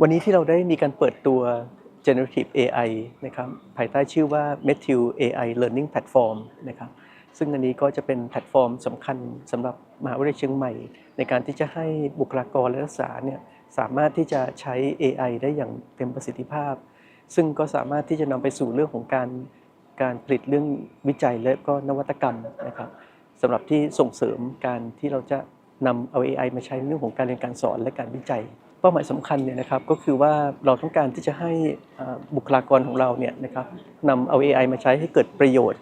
วันนี้ที่เราได้มีการเปิดตัว generative AI นะครับภายใต้ชื่อว่า Matthew AI Learning Platform นะครับซึ่งอันนี้ก็จะเป็นแพลตฟอร์มสำคัญสำหรับมหาวิทยาลัยเชียงใหม่ ในการที่จะให้บุคลากรและนักศึกษาเนี่ยสามารถที่จะใช้ AI ได้อย่างเต็มประสิทธิภาพ ซึ่งก็สามารถที่จะนำไปสู่เรื่องของการการผลิตเรื่องวิจัยและก็นวัตกรรมนะครับสำหรับที่ส่งเสริมการที่เราจะ นำเอา AI มาใช้ในเรื่องของการเรียนการสอนและการวิจัย เป้าหมายสำคัญเนี่ยนะครับก็คือว่าเราต้องการที่จะให้บุคลากรของเราเนี่ยนะครับนำเอา AI มาใช้ให้เกิดประโยชน์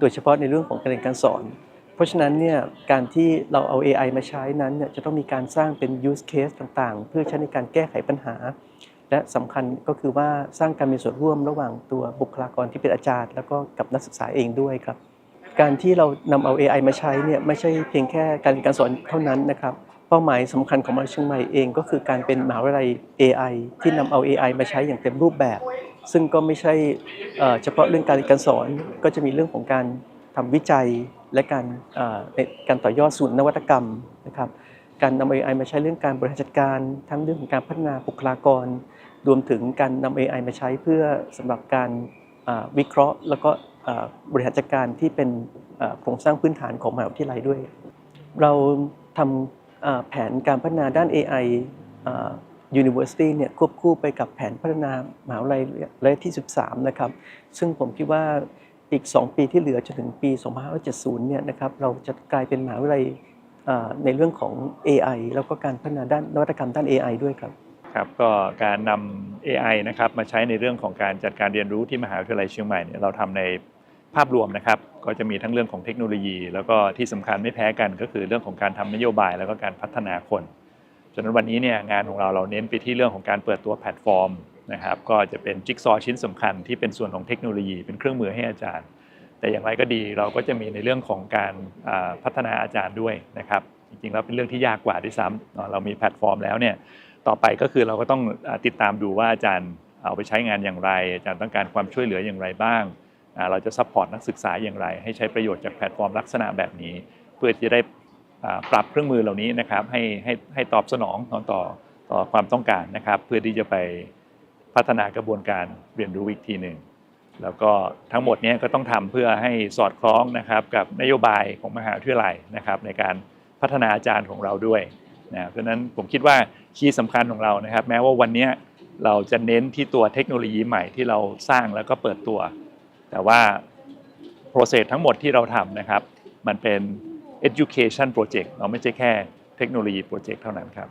โดยเฉพาะในเรื่องของการเรียนการสอน เพราะฉะนั้นเนี่ยการที่เราเอา AI มาใช้นั้นเนี่ยจะต้องมีการสร้างเป็น use case ต่างๆ เพื่อใช้ในการแก้ไขปัญหา และสำคัญก็คือว่าสร้างการมีส่วนร่วมระหว่างตัวบุคลากรที่เป็นอาจารย์ แล้วก็กับนักศึกษาเองด้วยครับ การที่เรานำเอา AI มาใช้เนี่ยไม่ใช่เพียงแค่การเรียนการสอนเท่านั้นนะครับ เป้าหมายสำคัญของมหาวิทยาลัยเชียงใหม่เองก็คือการเป็นมหาวิทยาลัย AI ที่นำเอา AI มาใช้อย่างเต็มรูปแบบ ซึ่งก็ไม่ใช่เฉพาะเรื่องการเรียนการสอนก็จะมีเรื่องของการทำวิจัยและการในการต่อยอดสู่นวัตกรรมนะครับการนำ AI มาใช้เรื่องการบริหารจัดการ ทั้งเรื่องของการพัฒนาบุคลากร รวมถึงการนำ AI มาใช้เพื่อสำหรับการ วิเคราะห์ แล้วก็บริหารจัดการที่เป็นโครงสร้างพื้นฐานของมหาวิทยาลัยด้วย เราทำแผนการพัฒนาด้าน AI อ่า University เนี่ยควบคู่ไปกับแผนพัฒนามหาวิทยาลัยระยะที่ 13 นะครับ ซึ่งผมคิดว่าอีก 2 ปีที่เหลือจนถึงปี 2570 เนี่ยนะครับเราจะกลายเป็นมหาวิทยาลัยในเรื่องของ AI แล้วก็การพัฒนาด้านนวัตกรรมด้าน AI ด้วยครับ ครับก็การนำ AI นะครับมาใช้ในเรื่องของการจัดการเรียนรู้ที่มหาวิทยาลัยเชียงใหม่เนี่ยเราทำในภาพรวมนะครับ ก็จะมีทั้งเรื่องของเทคโนโลยี แล้วก็ที่สำคัญไม่แพ้กันก็คือเรื่องของการทำนโยบาย แล้วก็การพัฒนาคนฉะนั้นวันนี้เนี่ยงานของเราเราเน้นไปที่เรื่องของการเปิดตัวแพลตฟอร์มนะครับก็จะเป็นจิ๊กซอว์ชิ้นสำคัญที่เป็นส่วนของเทคโนโลยีเป็นเครื่องมือให้อาจารย์ แต่อย่างไรก็ดีเราก็จะมีในเรื่องของการพัฒนาอาจารย์ด้วยนะครับจริงๆแล้วเป็นเรื่องที่ยากกว่าด้วยซ้ำเรามีแพลตฟอร์มแล้วเนี่ย ต่อไปก็คือเราก็ต้องติดตามดูว่าอาจารย์เอาไปใช้งานอย่างไร อาจารย์ต้องการความช่วยเหลืออย่างไรบ้าง เราจะซัพพอร์ตนักศึกษาอย่างไร ให้ใช้ประโยชน์จากแพลตฟอร์มลักษณะแบบนี้ เพื่อที่จะได้ปรับเครื่องมือเหล่านี้นะครับให้ให้ให้ตอบสนองต่อต่อความต้องการนะครับ เพื่อที่จะไปพัฒนากระบวนการเรียนรู้อีกทีหนึ่งแล้วก็ทั้งหมดนี้ก็ต้องทำเพื่อให้สอดคล้องนะครับกับนโยบายของมหาวิทยาลัยนะครับในการพัฒนาอาจารย์ของเราด้วย นะเพราะนั้นผมคิดว่าคีย์สำคัญของเรานะครับ แม้ว่าวันนี้เราจะเน้นที่ตัวเทคโนโลยีใหม่ที่เราสร้างแล้วก็เปิดตัว แต่ว่า process ทั้งหมดที่เราทำนะครับ มันเป็น education project เราไม่ใช่แค่เทคโนโลยีโปรเจกต์เท่านั้นครับ